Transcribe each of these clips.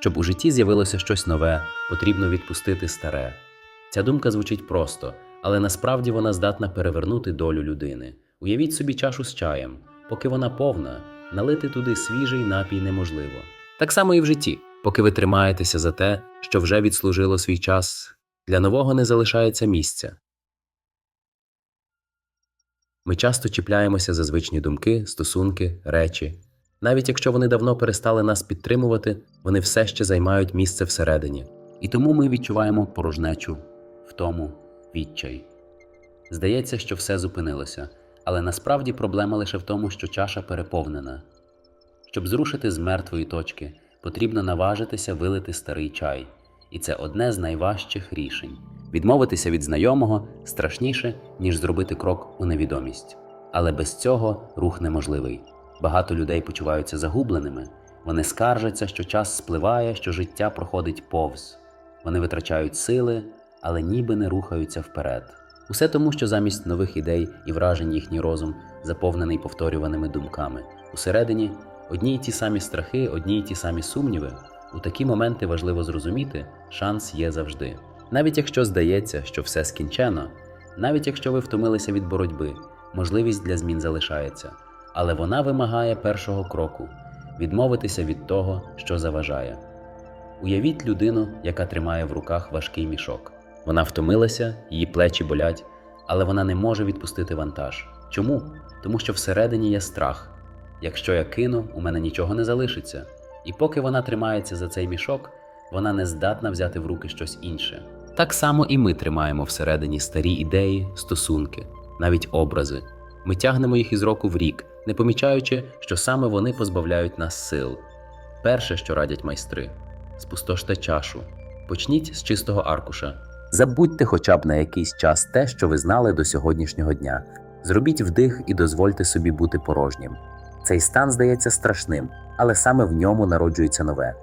Щоб у житті з'явилося щось нове, потрібно відпустити старе. Ця думка звучить просто, але насправді вона здатна перевернути долю людини. Уявіть собі чашу з чаєм. Поки вона повна, налити туди свіжий напій неможливо. Так само і в житті. Поки ви тримаєтеся за те, що вже відслужило свій час, для нового не залишається місця. Ми часто чіпляємося за звичні думки, стосунки, речі. Навіть якщо вони давно перестали нас підтримувати, вони все ще займають місце всередині. І тому ми відчуваємо порожнечу, втому, відчай. Здається, що все зупинилося, але насправді проблема лише в тому, що чаша переповнена. Щоб зрушити з мертвої точки, потрібно наважитися вилити старий чай. І це одне з найважчих рішень. Відмовитися від знайомого страшніше, ніж зробити крок у невідомість. Але без цього рух неможливий. Багато людей почуваються загубленими. Вони скаржаться, що час спливає, що життя проходить повз. Вони витрачають сили, але ніби не рухаються вперед. Усе тому, що замість нових ідей і вражень їхній розум заповнений повторюваними думками. Усередині одні й ті самі страхи, одні й ті самі сумніви. У такі моменти важливо зрозуміти, шанс є завжди. Навіть якщо здається, що все скінчено, навіть якщо ви втомилися від боротьби, можливість для змін залишається, але вона вимагає першого кроку відмовитися від того, що заважає. Уявіть людину, яка тримає в руках важкий мішок. Вона втомилася, її плечі болять, але вона не може відпустити вантаж. Чому? Тому що всередині є страх. Якщо я кину, у мене нічого не залишиться. І поки вона тримається за цей мішок, вона не здатна взяти в руки щось інше. Так само і ми тримаємо всередині старі ідеї, стосунки, навіть образи. Ми тягнемо їх із року в рік, не помічаючи, що саме вони позбавляють нас сил. Перше, що радять майстри, спустоште чашу. Почніть з чистого аркуша. Забудьте хоча б на якийсь час те, що ви знали до сьогоднішнього дня. Зробіть вдих і дозвольте собі бути порожнім. Цей стан здається страшним, але саме в ньому народжується нове.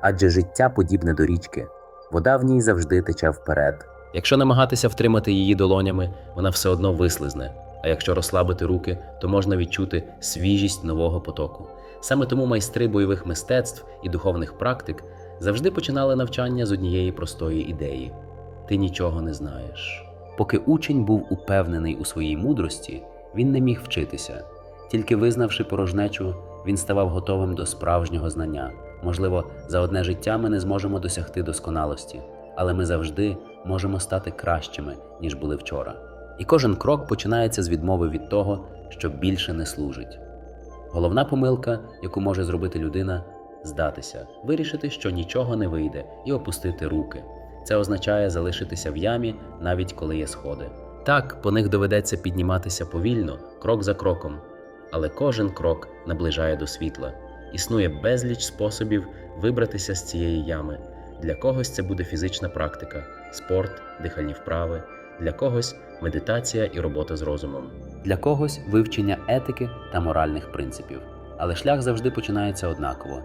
Адже життя подібне до річки, вода в ній завжди тече вперед. Якщо намагатися втримати її долонями, вона все одно вислизне. А якщо розслабити руки, то можна відчути свіжість нового потоку. Саме тому майстри бойових мистецтв і духовних практик завжди починали навчання з однієї простої ідеї: ти нічого не знаєш. Поки учень був упевнений у своїй мудрості, він не міг вчитися. Тільки визнавши порожнечу, він ставав готовим до справжнього знання. Можливо, за одне життя ми не зможемо досягти досконалості, але ми завжди можемо стати кращими, ніж були вчора. І кожен крок починається з відмови від того, що більше не служить. Головна помилка, яку може зробити людина, здатися, вирішити, що нічого не вийде, і опустити руки. Це означає залишитися в ямі, навіть коли є сходи. Так, по них доведеться підніматися повільно, крок за кроком, але кожен крок наближає до світла. Існує безліч способів вибратися з цієї ями. Для когось це буде фізична практика, спорт, дихальні вправи, для когось медитація і робота з розумом, для когось вивчення етики та моральних принципів. Але шлях завжди починається однаково.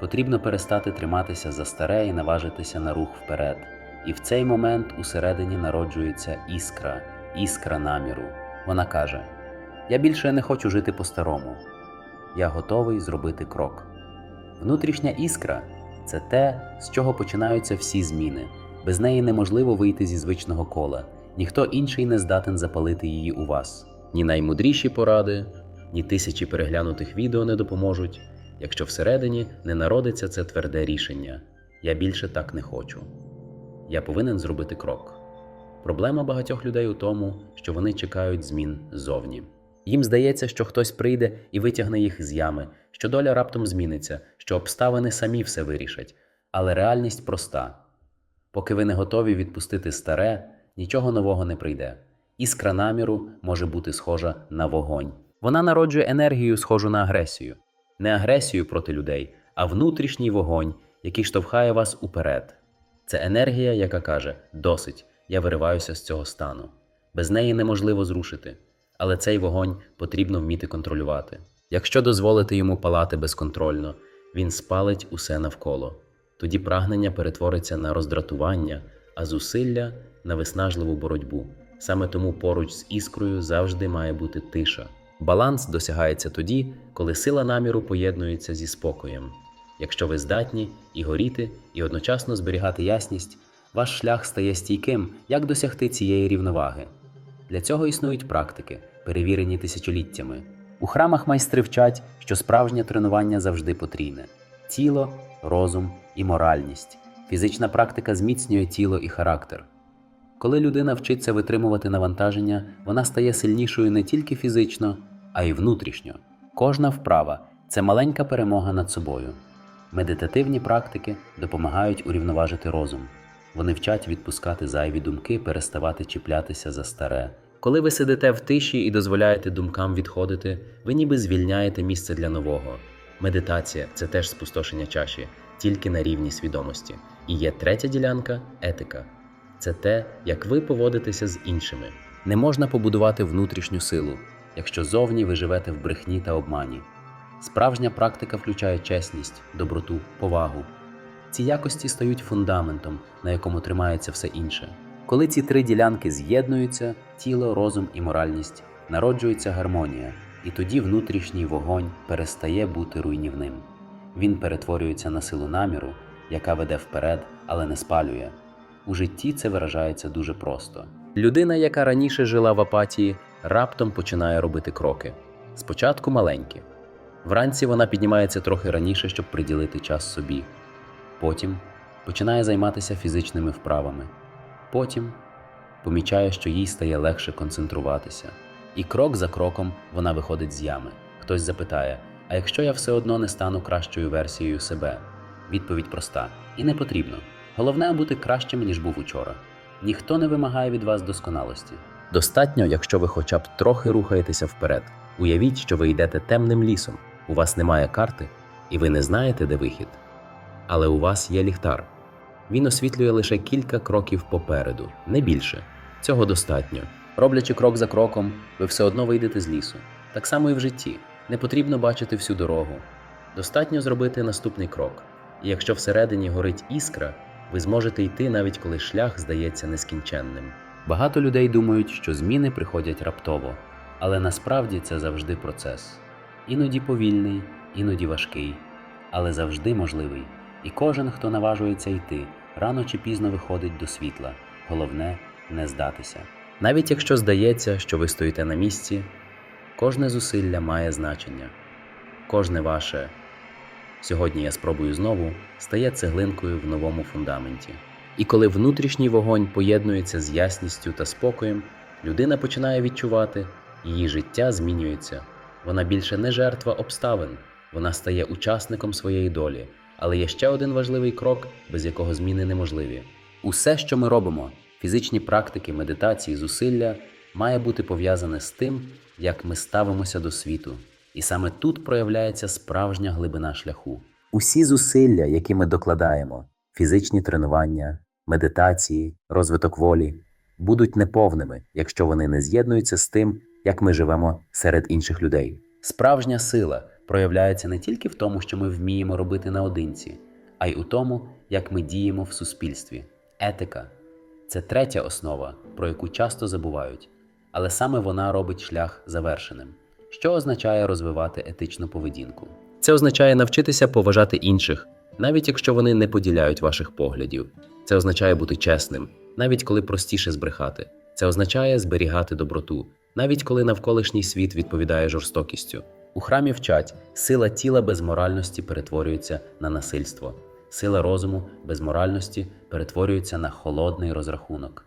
Потрібно перестати триматися за старе і наважитися на рух вперед. І в цей момент усередині народжується іскра, іскра наміру. Вона каже: Я більше не хочу жити по-старому. Я готовий зробити крок. Внутрішня іскра це те, з чого починаються всі зміни. Без неї неможливо вийти зі звичного кола. Ніхто інший не здатен запалити її у вас. Ні наймудріші поради, ні тисячі переглянутих відео не допоможуть, якщо всередині не народиться це тверде рішення. Я більше так не хочу. Я повинен зробити крок. Проблема багатьох людей у тому, що вони чекають змін ззовні. Їм здається, що хтось прийде і витягне їх з ями, що доля раптом зміниться, що обставини самі все вирішать. Але реальність проста: поки ви не готові відпустити старе, нічого нового не прийде. Іскра наміру може бути схожа на вогонь. Вона народжує енергію, схожу на агресію, не агресію проти людей, а внутрішній вогонь, який штовхає вас уперед. Це енергія, яка каже: досить, я вириваюся з цього стану. Без неї неможливо зрушити, але цей вогонь потрібно вміти контролювати. Якщо дозволити йому палати безконтрольно, він спалить усе навколо. Тоді прагнення перетвориться на роздратування, а зусилля на виснажливу боротьбу. Саме тому поруч з іскрою завжди має бути тиша. Баланс досягається тоді, коли сила наміру поєднується зі спокоєм. Якщо ви здатні і горіти, і одночасно зберігати ясність, ваш шлях стає стійким, як досягти цієї рівноваги. Для цього існують практики, перевірені тисячоліттями. У храмах майстри вчать, що справжнє тренування завжди потрійне: тіло, розум і моральність. Фізична практика зміцнює тіло і характер. Коли людина вчиться витримувати навантаження, вона стає сильнішою не тільки фізично, а й внутрішньо. Кожна вправа це маленька перемога над собою. Медитативні практики допомагають урівноважити розум. Вони вчать відпускати зайві думки, переставати чіплятися за старе. Коли ви сидите в тиші і дозволяєте думкам відходити, ви ніби звільняєте місце для нового. Медитація це теж спустошення чаші, тільки на рівні свідомості. І є третя ділянка етика. Це те, як ви поводитеся з іншими. Не можна побудувати внутрішню силу, якщо зовні ви живете в брехні та обмані. Справжня практика включає чесність, доброту, повагу. Ці якості стають фундаментом, на якому тримається все інше. Коли ці три ділянки з'єднуються тіло, розум і моральність, народжується гармонія, і тоді внутрішній вогонь перестає бути руйнівним. Він перетворюється на силу наміру, яка веде вперед, але не спалює. У житті це виражається дуже просто. Людина, яка раніше жила в апатії, раптом починає робити кроки. Спочатку маленькі. Вранці вона піднімається трохи раніше, щоб приділити час собі. Потім починає займатися фізичними вправами. Потім помічає, що їй стає легше концентруватися. І крок за кроком вона виходить з ями. Хтось запитає: а якщо я все одно не стану кращою версією себе? Відповідь проста: і не потрібно. Головне бути кращим, ніж був учора. Ніхто не вимагає від вас досконалості. Достатньо, якщо ви хоча б трохи рухаєтеся вперед. Уявіть, що ви йдете темним лісом, у вас немає карти, і ви не знаєте, де вихід. Але у вас є ліхтар. Він освітлює лише кілька кроків попереду, не більше. Цього достатньо. Роблячи крок за кроком, ви все одно вийдете з лісу. Так само і в житті. Не потрібно бачити всю дорогу. Достатньо зробити наступний крок. І якщо всередині горить іскра, ви зможете йти навіть коли шлях здається нескінченним. Багато людей думають, що зміни приходять раптово, але насправді це завжди процес. Іноді повільний, іноді важкий, але завжди можливий. І кожен, хто наважується йти, рано чи пізно виходить до світла. Головне не здатися. Навіть якщо здається, що ви стоїте на місці, кожне зусилля має значення, кожне ваше сьогодні я спробую знову стає цеглинкою в новому фундаменті. І коли внутрішній вогонь поєднується з ясністю та спокоєм, людина починає відчувати, її життя змінюється. Вона більше не жертва обставин, вона стає учасником своєї долі. Але є ще один важливий крок, без якого зміни неможливі. Усе, що ми робимо, фізичні практики, медитації, зусилля, має бути пов'язане з тим, як ми ставимося до світу. І саме тут проявляється справжня глибина шляху. Усі зусилля, які ми докладаємо, фізичні тренування, медитації, розвиток волі, будуть неповними, якщо вони не з'єднуються з тим, як ми живемо серед інших людей. Справжня сила проявляється не тільки в тому, що ми вміємо робити наодинці, а й у тому, як ми діємо в суспільстві. Етика це третя основа, про яку часто забувають, але саме вона робить шлях завершеним. Що означає розвивати етичну поведінку? Це означає навчитися поважати інших, навіть якщо вони не поділяють ваших поглядів. Це означає бути чесним, навіть коли простіше збрехати. Це означає зберігати доброту, навіть коли навколишній світ відповідає жорстокістю. У храмі вчать, сила тіла без моральності перетворюється на насильство, сила розуму без моральності перетворюється на холодний розрахунок.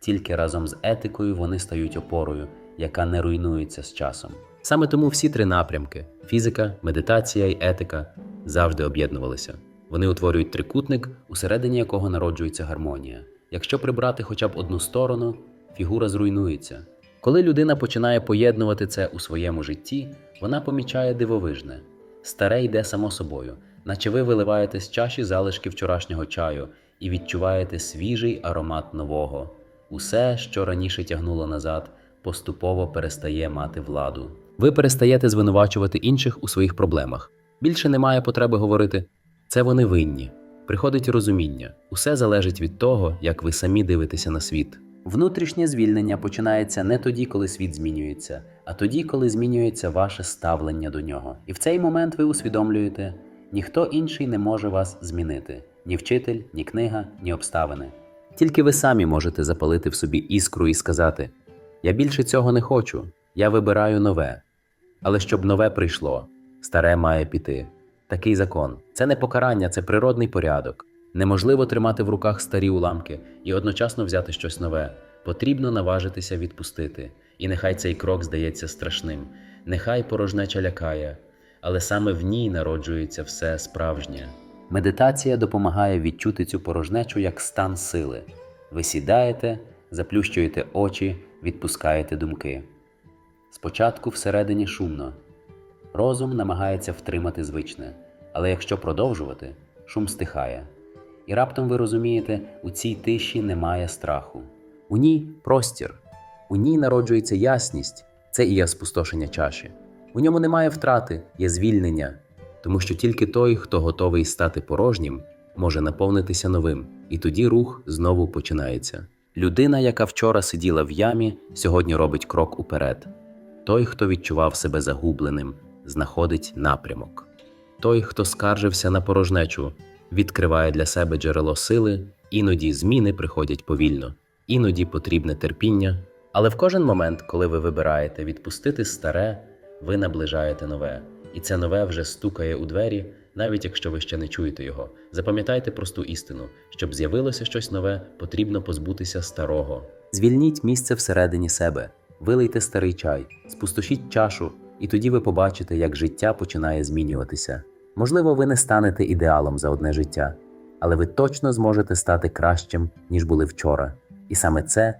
Тільки разом з етикою вони стають опорою, яка не руйнується з часом. Саме тому всі три напрямки фізика, медитація і етика завжди об'єднувалися. Вони утворюють трикутник, усередині якого народжується гармонія. Якщо прибрати хоча б одну сторону, фігура зруйнується. Коли людина починає поєднувати це у своєму житті, вона помічає дивовижне. Старе йде само собою, наче ви виливаєте з чаші залишки вчорашнього чаю і відчуваєте свіжий аромат нового. Усе, що раніше тягнуло назад, поступово перестає мати владу. Ви перестаєте звинувачувати інших у своїх проблемах. Більше немає потреби говорити це вони винні. Приходить розуміння, усе залежить від того, як ви самі дивитеся на світ. Внутрішнє звільнення починається не тоді, коли світ змінюється, а тоді, коли змінюється ваше ставлення до нього. І в цей момент ви усвідомлюєте, Ніхто інший не може вас змінити ні вчитель, ні книга, ні обставини. Тільки ви самі можете запалити в собі іскру і сказати: Я більше цього не хочу, я вибираю нове. Але щоб нове прийшло, старе має піти. Такий закон це не покарання, це природний порядок. Неможливо тримати в руках старі уламки і одночасно взяти щось нове. Потрібно наважитися відпустити. І нехай цей крок здається страшним, нехай порожнеча лякає, але саме в ній народжується все справжнє. Медитація допомагає відчути цю порожнечу як стан сили. Ви сідаєте, заплющуєте очі, відпускаєте думки. Спочатку всередині шумно. Розум намагається втримати звичне, але якщо продовжувати, шум стихає. І раптом ви розумієте, у цій тиші немає страху. У ній простір, у ній народжується ясність, це і є спустошення чаші. У ньому немає втрати, є звільнення, тому що тільки той, хто готовий стати порожнім, може наповнитися новим, і тоді рух знову починається. Людина, яка вчора сиділа в ямі, сьогодні робить крок уперед. Той, хто відчував себе загубленим, знаходить напрямок. Той, хто скаржився на порожнечу, відкриває для себе джерело сили, іноді зміни приходять повільно, іноді потрібне терпіння. Але в кожен момент, коли ви вибираєте відпустити старе, ви наближаєте нове, і це нове вже стукає у двері, навіть якщо ви ще не чуєте його. Запам'ятайте просту істину: щоб з'явилося щось нове, потрібно позбутися старого. Звільніть місце всередині себе, вилийте старий чай, спустошіть чашу, і тоді ви побачите, як життя починає змінюватися. Можливо, ви не станете ідеалом за одне життя, але ви точно зможете стати кращим, ніж були вчора. І саме це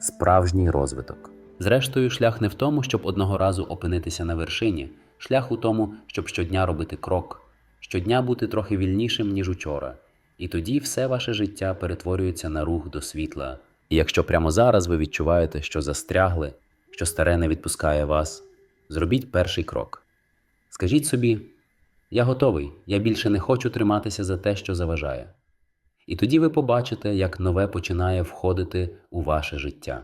справжній розвиток. Зрештою, шлях не в тому, щоб одного разу опинитися на вершині, шлях у тому, щоб щодня робити крок, щодня бути трохи вільнішим, ніж учора. І тоді все ваше життя перетворюється на рух до світла. І якщо прямо зараз ви відчуваєте, що застрягли, що старе не відпускає вас, зробіть перший крок. Скажіть собі: я готовий, я більше не хочу триматися за те, що заважає. І тоді ви побачите, як нове починає входити у ваше життя.